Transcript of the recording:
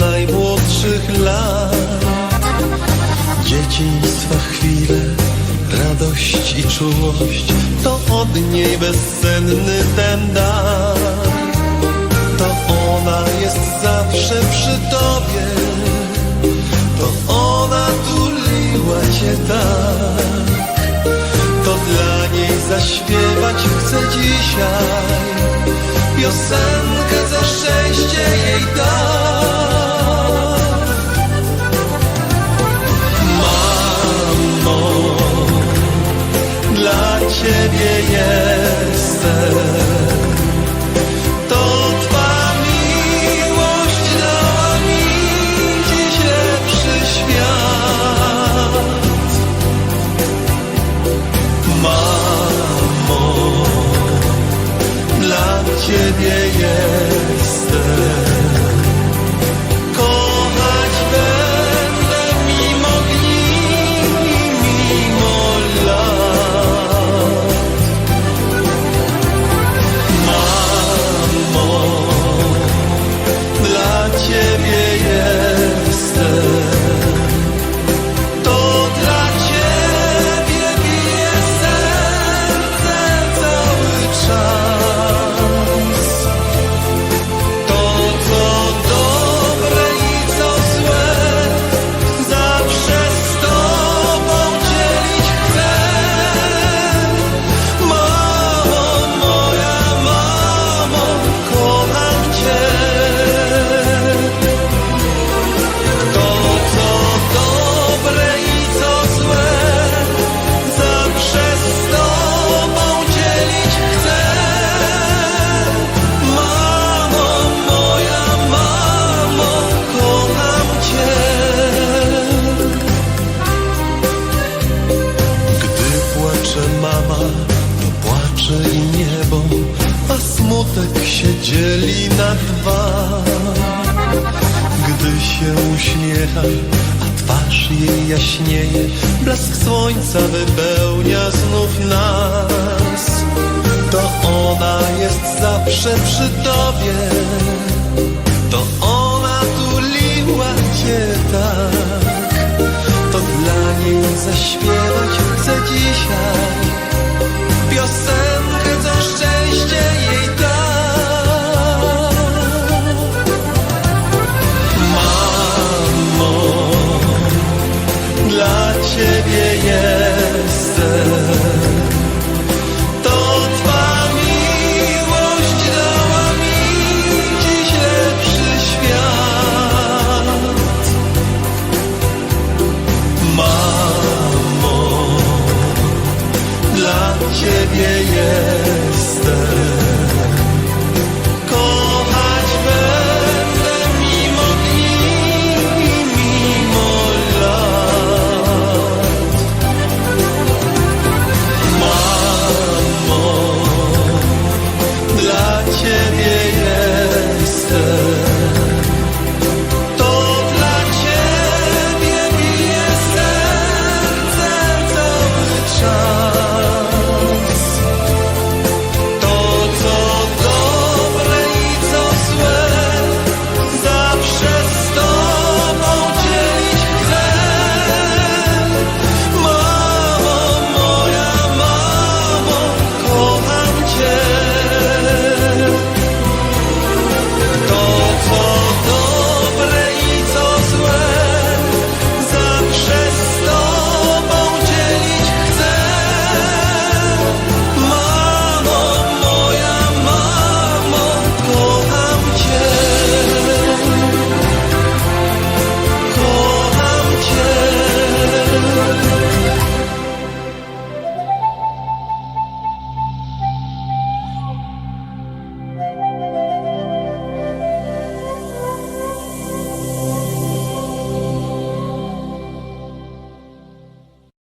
najmłodszych lat. Dzieciństwa chwile, radość i czułość, to od niej bezcenny ten dar. To ona jest zawsze przy tobie, to ona tuliła cię tak. To dla niej zaśpiewać chcę dzisiaj piosenkę za szczęście jej dam. Ciebie jestem. To Twa miłość dała mi dziś lepszy świat. Mamo, dla Ciebie jestem. Dwa. Gdy się uśmiecha, a twarz jej jaśnieje, blask słońca wypełnia znów nas. To ona jest zawsze przy tobie, to ona tuliła cię tak. To dla niej zaśpiewać chcę dzisiaj